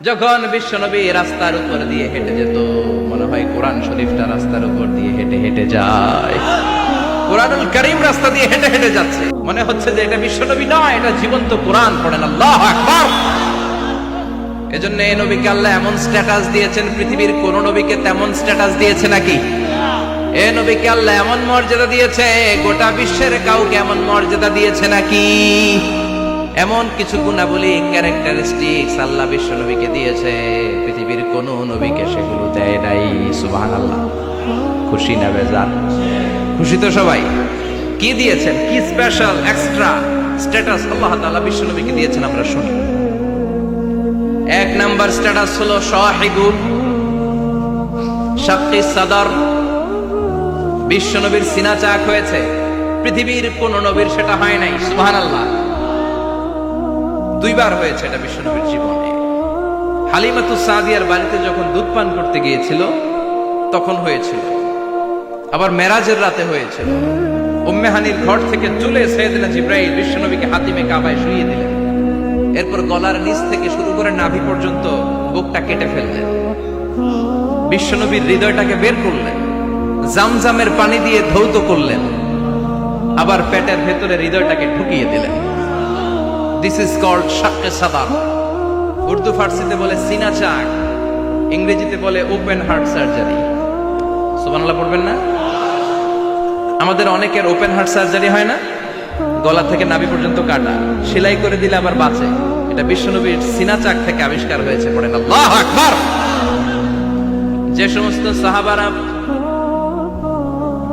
যখন বিশ্বনবী রাস্তার উপর দিয়ে হেঁটে যেত, মনে হয় কোরআন শরীফটা রাস্তার উপর দিয়ে হেঁটে হেঁটে যায়। কোরআনুল করিম রাস্তা দিয়ে হেঁটে হেঁটে যাচ্ছে। মনে হচ্ছে যে এটা বিশ্বনবী নয় এটা জীবন্ত কোরআন, পড়েন আল্লাহ আকবার। এজন্য এই নবীকে আল্লাহ এমন স্ট্যাটাস দিয়েছেন, পৃথিবীর কোন নবীকে তেমন স্ট্যাটাস দিয়েছে নাকি? এ নবীকে আল্লাহ এমন মর্যাদা দিয়েছে, গোটা বিশ্বের কাউকে এমন মর্যাদা দিয়েছে নাকি? এমন কিছু গুণাবলী ক্যারেক্টারিস্টিক্স আল্লাহ বিশ্ব নবীকে দিয়েছে। পৃথিবীর কোন নবীকে সেগুলো দেয় নাই সুবাহ আল্লাহ খুশি না বেজান খুশি তো সবাই। কি দিয়েছেন? কি স্পেশাল এক্সট্রা স্ট্যাটাস আল্লাহ তাআলা বিশ্ব নবীকে দিয়েছেন আমরা শুনি। এক নাম্বার স্ট্যাটাস হলো সাহিবু। শাক্কি সাদার। বিশ্ব নবীর সিনা চাক হয়েছে। পৃথিবীর কোন নবীর সেটা হয় নাই, সুবহানাল্লাহ। দুইবার হয়েছে এটা বিশ্ব নবীর জীবনে। হালিমাতু সাদিয়ার বাড়িতে যখন দুধ পান করতে গিয়েছিল, তখন হয়েছিল। আবার মেরাজের রাতে হয়েছিল। উম্মেহানির ঘর থেকে চলে সৈয়দনা জিব্রাইল বিশ্বনবীকে হাতিমে কাবায় শুয়ে দিলেন। এরপর গলার নিচ থেকে শুরু করে নাভি পর্যন্ত বুকটা কেটে ফেললেন। বিশ্বনবীর হৃদয়টাকে বের করলেন। জামজামের পানি দিয়ে ধৌত করলেন। আবার পেটের ভেতরে হৃদয়টাকে ঢুকিয়ে দিলেন। দিস ইজ কল্ড শাক্কে সাদার উর্দু ফার্সিতে বলে সিনা চাক, ইংরেজিতে বলে ওপেন হার্ট সার্জারি সুবহানাল্লাহ, পড়বেন না? আমাদের অনেকের ওপেন হার্ট সার্জারি হয় না? গলা থেকে নাভি পর্যন্ত কাটা। সেলাই করে দিলে আবার বাঁচে। এটা বিশ্বনবীর সিনা চাক থেকে আবিষ্কার হয়েছে, পড়েন। আল্লাহ আকবার! যে সমস্ত সাহাবারা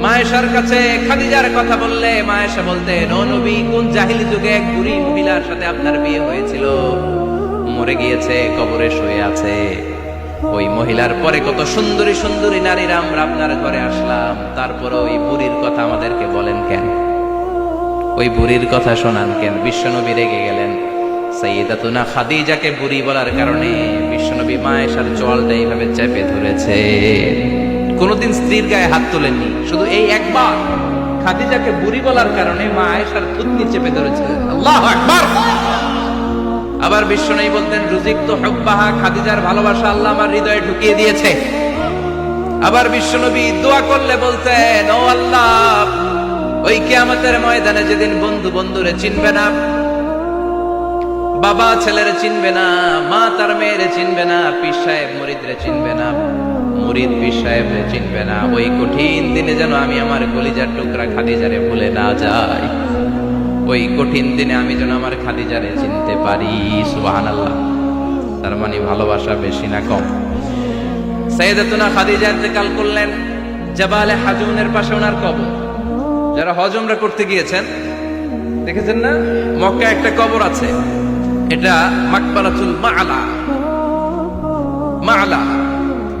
মায়েশার কাছে খাদিজার কথা বললে মায়েশা বলতেন, ও নবী, কোন জাহিলি যুগে এক বুড়ি মহিলার সাথে আপনার বিয়ে হয়েছিল? মরে গিয়েছে, কবরে শুয়ে আছে। ওই মহিলার পরে কত সুন্দরী সুন্দরী নারীরা আমরা আপনার ঘরে আসলাম। তারপরে ওই বুড়ির কথা আমাদেরকে বলেন কেন? ওই বুড়ির কথা শোনান কেন? বিশ্বনবী রেগে গেলেন। সাইয়েদাতুনা খাদিজাকে বুড়ি বলার কারণে বিশ্বনবী মায়েশার চোয়ালটা এইভাবে চেপে ধরেছে। কোনোদিন স্ত্রীর গায়ে হাত তোলেননি। শুধু এই একবার। খাদিজাকে বুড়ি বলার কারণে মা আয়েশার থুতনি চেপে ধরেছিলেন আল্লাহ আকবার! আবার বিশ্বনবী বলতেন, রুজিক তো হুব্বাহা, খাদিজার ভালোবাসা আল্লাহ আমার হৃদয়ে ঢুকিয়ে দিয়েছে। আবার বিশ্বনবী দোয়া করলে বলতেন, ও আল্লাহ, ওই কিয়ামতের ময়দানে যেদিন বন্ধু বন্ধুরে চিনবে না, বাবা ছেলেরে চিনবে না, মা তার মেয়েরে চিনবে না, পীর সাহেব মরিদরে চিনবে না। মুরিদ পীর চিনবে না। ওই কঠিন দিনে যেন আমি আমার কলিজার টুকরা খাদিজারে ভুলে না যাই। ওই কঠিন দিনে আমি যেন আমার খাদিজারে চিনতে পারি। সুবাহান আল্লাহ তার মানে ভালোবাসা বেশি না কম। সাইয়েদাতুনা খাদিজা ইন্তেকাল করলেন জাবালে হাজুনের পাশে ওনার কবর। যারা হজ উমরা করতে গিয়েছেন, দেখেছেন না? মক্কা একটা কবর আছে। এটা মাকবারাতুল মাআলা। মাআলা।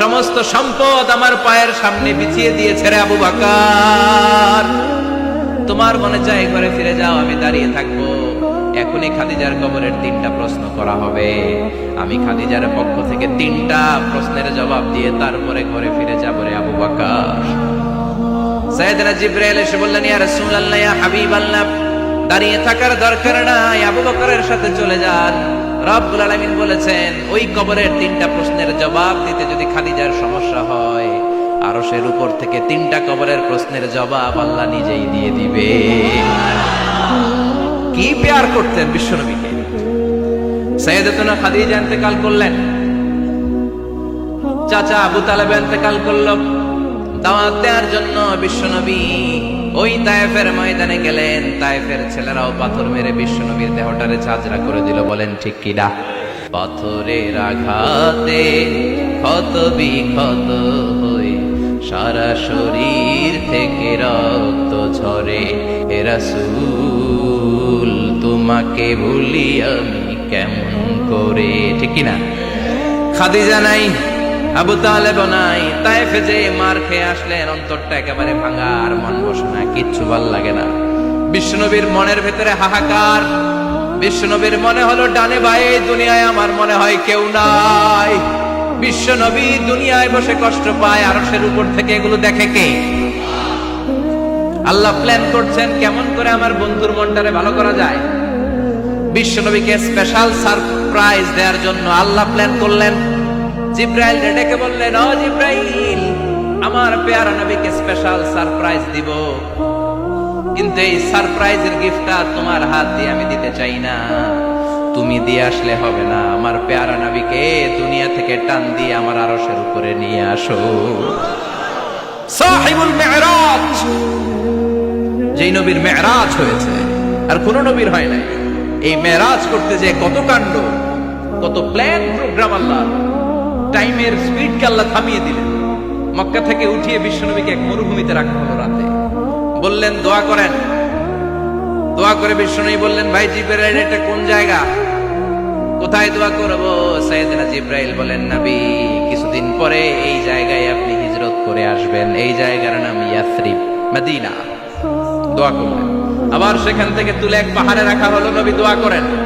সমস্ত সম্পদ আমার পায়ের সামনে বিছিয়ে দিয়েছে রে আবু বাকার। তোমার মনে চাই ঘরে ফিরে যাও, আমি দাঁড়িয়ে থাকব। এখনই খাদিজার কবরের তিনটা প্রশ্ন করা হবে। আমি খাদিজার পক্ষ থেকে তিনটা প্রশ্নের জবাব দিয়ে তারপরে ঘরে ফিরে যাব রে আবু বাকার। সাইয়েদনা জিব্রাইল এসে বললেন, ইয়া রাসূলুল্লাহ, ইয়া হাবিবাল্লাহ, দাঁড়িয়ে থাকার দরকার নাই, আবু বকরের সাথে চলে যান। রব্বুল আলামিন বলেছেন, ওই কবরের তিনটা প্রশ্নের জবাব দিতে যদি খাদিজার সমস্যা হয়, আরশের উপর থেকে তিনটা কবরের প্রশ্নের জবাব আল্লাহ নিজেই দিয়ে দিবে। কি পেয়ার করতেন বিশ্বনবীকে? সৈয়দতুনা খাদিজা ইন্তেকাল করলেন, চাচা আবু তালেব ইন্তেকাল করল, দাওয়াত দেওয়ার জন্য বিশ্বনবী ওই তায়েফের ময়দানে গেলেন। তায়েফের ছেলেরাও পাথর মেরে বিশ্বনবীর দেহটারে ঝাঁঝরা করে দিল। বলেন, ঠিক কিনা পাথরের আঘাতে ক্ষত বিক্ষত হয়ে সারা শরীর থেকে রক্ত ঝরে। এরা সুল তোমাকে ভুলি আমি কেমন করে? ঠিক কিনা খাদিজা নাই আবু তালেব নাই, তাইফে যে মার খেয়ে আসলেন, অন্তরটা একেবারে ভাঙা আর মন বসে না কিচ্ছু ভালো লাগে না। বিষ্ণুনবীর মনের ভেতরে হাহাকার, বিষ্ণুনবীর মনে হলো, ডানে ভাই দুনিয়ায় আমার মনে হয় কেউ নাই। বিশ্বনবী দুনিয়ায় বসে কষ্ট পায়, আরশের উপর থেকে এগুলো দেখে কে? আল্লাহ প্ল্যান করছেন, কেমন করে আমার বন্ধুর মনটারে ভালো করা যায়? বিশ্বনবীকে স্পেশাল সারপ্রাইজ দেওয়ার জন্য আল্লাহ প্ল্যান করলেন জিব্রাইল ডেকে বললেন, ও জিব্রাইল, আমার পেয়ারা নবীকে স্পেশাল সারপ্রাইজ দিব। কিন্তু এই সারপ্রাইজের গিফটটা তোমার হাত দিয়ে আমি দিতে চাই না। তুমি দিয়ে আসলে হবে না। আমার পেয়ারা নবীকে দুনিয়া থেকে টান দিয়ে আমার আরশের উপরে নিয়ে আসো। সাহিবুল মেহরাজ যেই নবীর মেহরাজ হয়েছে, আর কোন নবীর হয় নাই। এই মেহরাজ করতে যে কত কাণ্ড, কত প্ল্যান প্রোগ্রাম আল্লাহ টাইমের স্পিডকে আল্লাহ থামিয়ে দিলেন। মক্কা থেকে উঠিয়ে বিশ্বনবীকে এক মরুভূমিতে রাখা হলো রাতে। বললেন, দোয়া করেন। দোয়া করে বিশ্বনবী বললেন, ভাই জিব্রাইল, এটা কোন জায়গা? কোথায় দোয়া করব? সাইয়েদনা জিব্রাইল বলেন, নবী, কিছুদিন পরে এই জায়গায় আপনি হিজরত করে আসবেন। এই জায়গার নাম ইয়াসরিব, মদিনা। দোয়া করলেন। আবার সেখান থেকে তুলে এক পাহাড়ে রাখা হলো, নবী, দোয়া করেন।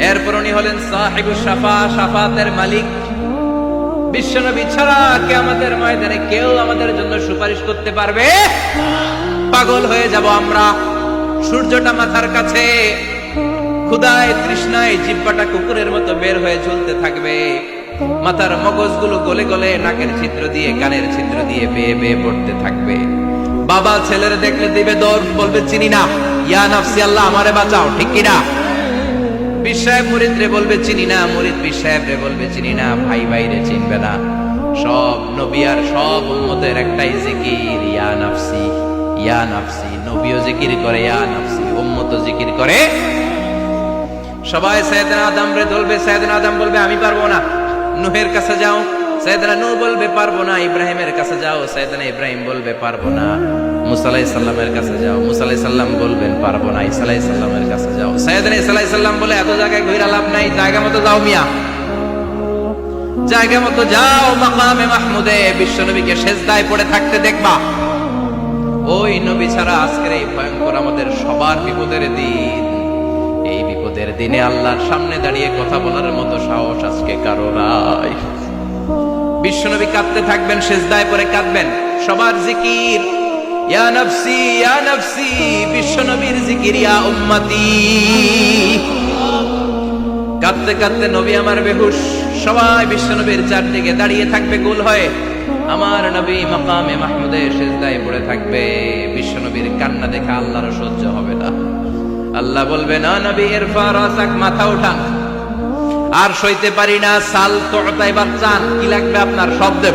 এরপর উনি হলেন সাহিবুল সাফা, সাফাতের মালিক। বিশ্বনবী ছাড়া কে আমাদের ময়দানে কেউ আমাদের জন্য সুপারিশ করতে পারবে? পাগল হয়ে যাব আমরা। সূর্যটা মাথার কাছে। ক্ষুদায় তৃষ্ণায় জিব্বাটা কুকুরের মতো বের হয়ে ঝুলতে থাকবে। মাথার মগজগুলো গলে গলে নাকের ছিদ্র দিয়ে, কানের ছিদ্র দিয়ে বেয়ে বেয়ে পড়তে থাকবে। বাবা ছেলের দেখলে দিবে দৌড়, বলবে, চিনি না। ইয়া নাফসি আল্লাহ, আমারে বাঁচাও। ঠিক কিনা? বিশ্বাহেব মুরিদ রে বলবে, চিনি না, মুরিদ বিশ্বাহেব রে বলবে, চিনি না, ভাই ভাই রে চিনবে না। সব নবী আর সব উম্মতের একটাই জিকির, ইয়া নাফসি ইয়া নাফসি। নবীও জিকির করে, ইয়া নাফসি। উম্মত জিকির করে। সবাই সৈয়দনা আদম রে বলবে সৈয়দনা আদম বলবে, আমি পারব না। নুহের কাছে যাও সৈয়দনা নূহ বলবে, পারব না। ইব্রাহিমের কাছে যাও সৈয়দনা ইব্রাহিম বলবে, পারব না। মুসা আলাইহিস সাল্লামের কাছে যাও। মুসা আলাইহিস সাল্লাম বলবেন, পারব না আলাইহিস সাল্লামের কাছে যাও। সৈয়দনা ঈসা আলাইহিস সাল্লাম বলে, এত জায়গায় লাভ নাই, জায়গা মতো যাও মিয়া। জায়গা মতো যাও মাকামে মাহমুদে সেজদায় পড়ে থাকতে দেখবা। ওই নবী ছাড়া আজকের এই ভয়ঙ্কর আমাদের সবার বিপদের দিন। এই বিপদের দিনে আল্লাহর সামনে দাঁড়িয়ে কথা বলার মতো সাহস আজকে কারও নাই। বিশ্বনবী কাঁদতে থাকবেন, সেজদায় পরে কাঁদবেন। সবার জিকির ইয়া নফসি কাঁদতে কাঁদতে নবী আমার বেহুশ। সবাই বিশ্বনবীর চারদিকে দাঁড়িয়ে থাকবে, গোল হয়ে। আমার নবী মাকামে মাহমুদে সেজদায় পড়ে থাকবে। বিশ্বনবীর কান্না দেখে আল্লাহর সহ্য হবে না। আল্লাহ বলবে, না নবী এরফা রাসাক মাথা উঠান। আর সইতে পারি না, সাল তোটা এবার চান কি লাগবে আপনার? সব দেব।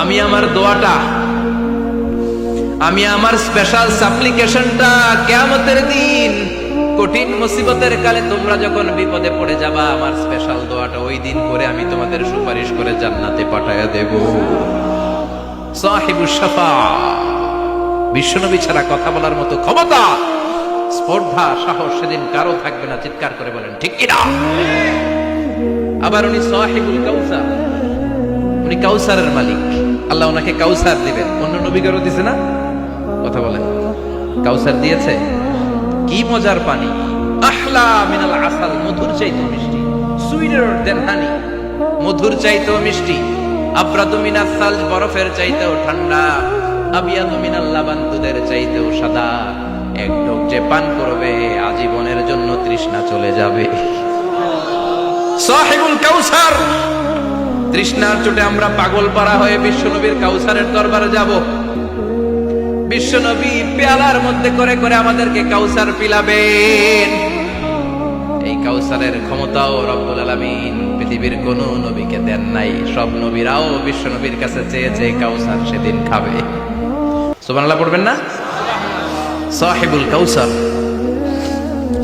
আমি আমার দোয়াটা, আমি আমার স্পেশাল সাপ্লিকেশনটা দিন, কঠিন মুসিবতের কালে তোমরা যখন বিপদে পড়ে যাবা, আমার স্পেশাল দোয়াটা ওই দিন করে আমি তোমাদের সুপারিশ করে জান্নাতে পাঠায়া দেব। সাহিবু শাফা, বিশ্বনবী ছাড়া কথা বলার মতো ক্ষমতা স্পর্ধা, সাহস সেদিন কারও থাকবে না, চিৎকার করে বলেন, ঠিক কিনা? আবার উনি সাহিবুল কাউসার। উনি কাউসারের মালিক। আল্লাহ ওনাকে কাউসার দিবেন। অন্য নবীকারও দিছে না? কথা বলেন। কাউসার দিয়েছে? কি মজার পানি। আহলা মিনাল আসাল, মধুর চাইতো মিষ্টি। Sweeter than honey. মধুর চাইতো মিষ্টি। আব্রাদু মিনাস সাল বরফের চাইতেও ঠান্ডা। আবিয়াদু মিনাল লাবান দুধের চাইতেও সাদা। এক ঢোক যে পান করবে, আজীবনের জন্য তৃষ্ণা চলে যাবে। কাউসার, তৃষ্ণার চোটে আমরা পাগল পাড়া হয়ে বিশ্বনবীর কাউসারের দরবারে যাব। বিশ্বনবী পেয়ালার মধ্যে করে করে আমাদেরকে কাউসার পিলাবেন। এই কাউসারের ক্ষমতাও রব্বুল আলামিন পৃথিবীর কোন নবীকে দেন নাই। সব নবীরাও বিশ্বনবীর কাছে চেয়ে চেয়ে কাউসার সেদিন খাবে। সুবহানাল্লাহ পড়বেন না? সাহিবুল কাউসার,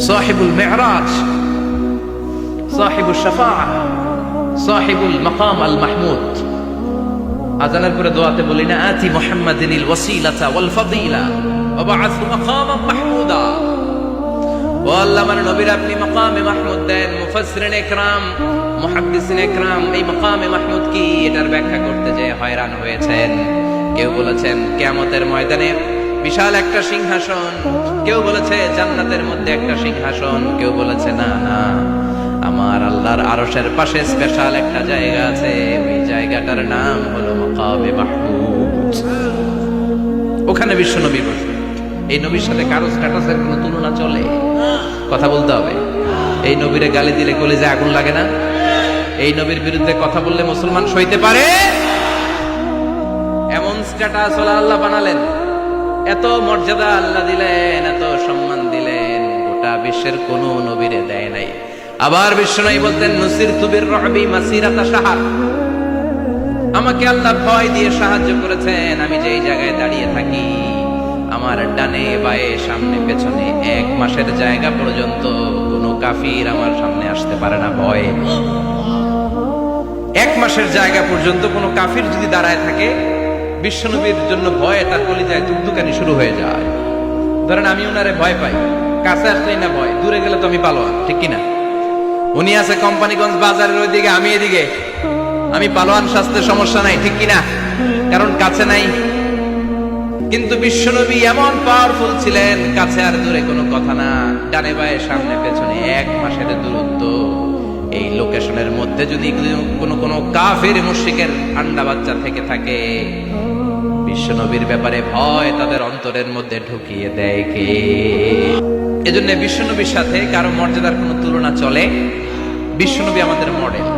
সাহিবুল মেহরাজ, সাহিবুল শাফাআ, সাহিবুল মাকাম আল মাহমুদ। আজানের পরে দোয়াতে বলি, না আতি মুহাম্মাদিনিল ওয়াসিলাতা ওয়াল ফাদিলা বা'আথ মাকামান মাহমুদা। ও আল্লাহ, আমার নবীর আপনি মাকামে মাহমুদ দেন, মুফাসসিরিন ইকরাম মুহাদ্দিসিন ইকরাম এই মাকামে মাহমুদ কি? এটার ব্যাখ্যা করতে যে হয়রান হয়েছেন। কেউ বলেছেন, কিয়ামতের ময়দানে বিশাল একটা সিংহাসন। কেউ বলেছে জান্নাতের মধ্যে একটা সিংহাসন, কেউ বলেছে না না। আমার আল্লাহর আরশের পাশে স্পেশাল একটা জায়গা আছে, ওই জায়গাটার নাম হলো মাকামে মাহমুদ। ওখানে বিশ্ব নবী বসবেন এই নবীর সাথে কারও স্ট্যাটাসের কোনো তুলনা চলে? কথা বলতে হবে। এই নবীরে গালি দিলে কলেজে আগুন লাগে না? এই নবীর বিরুদ্ধে কথা বললে মুসলমান সইতে পারে? এমন স্ট্যাটাস আল্লাহ বানালেন। এত মর্যাদা আল্লাহ দিলেন, এত সম্মান দিলেন, গোটা বিশ্বের কোন নবীরে দেয় নাই। আবার বিশ্বনবী বলতেন নসির তুবির রহবি মাসিরাতা সাহার আমাকে আল্লাহ ভয় দিয়ে সাহায্য করেছেন, আমি যেই জায়গায় দাঁড়িয়ে থাকি, আমার ডানে বায়ে সামনে পেছনে এক মাসের জায়গা পর্যন্ত কোনো কাফির আমার সামনে আসতে পারে না, ভয়ে। এক মাসের জায়গা পর্যন্ত কোনো কাফির যদি দাঁড়ায় থাকে বিশ্বনবীর জন্য ভয়ে তার কলিজায় দুকদুকানি শুরু হয়ে যায়। ধরেন আমি ওনারে ভয় পাই। কাছে আসলেই না ভয়, দূরে গেলে তো আমি পালোয়ান, ঠিক কিনা? উনি আছে কোম্পানিগঞ্জ বাজারের ওইদিকে, আমি এদিকে। আমি পালোয়ান স্বাস্থ্যের সমস্যা নাই, ঠিক কিনা? কারণ কাছে নাই। কিন্তু বিশ্বনবী এমন পাওয়ারফুল ছিলেন, কাছে আর দূরে কোনো কথা না। ডানে বায়ে, সামনে, পেছনে এক মাসের দূরত্ব। এই লোকেশনের মধ্যে যদি কোনো কোনো কাফের, মুশরিকের আন্ডা বাচ্চা থেকে থাকে বিশ্বনবীর ব্যাপারে ভয় তাদের অন্তরের মধ্যে ঢুকিয়ে দেয় কে? এজন্য বিশ্বনবীর সাথে কারও মর্যাদার কোনো তুলনা চলে? বিশ্বনবী আমাদের মডেল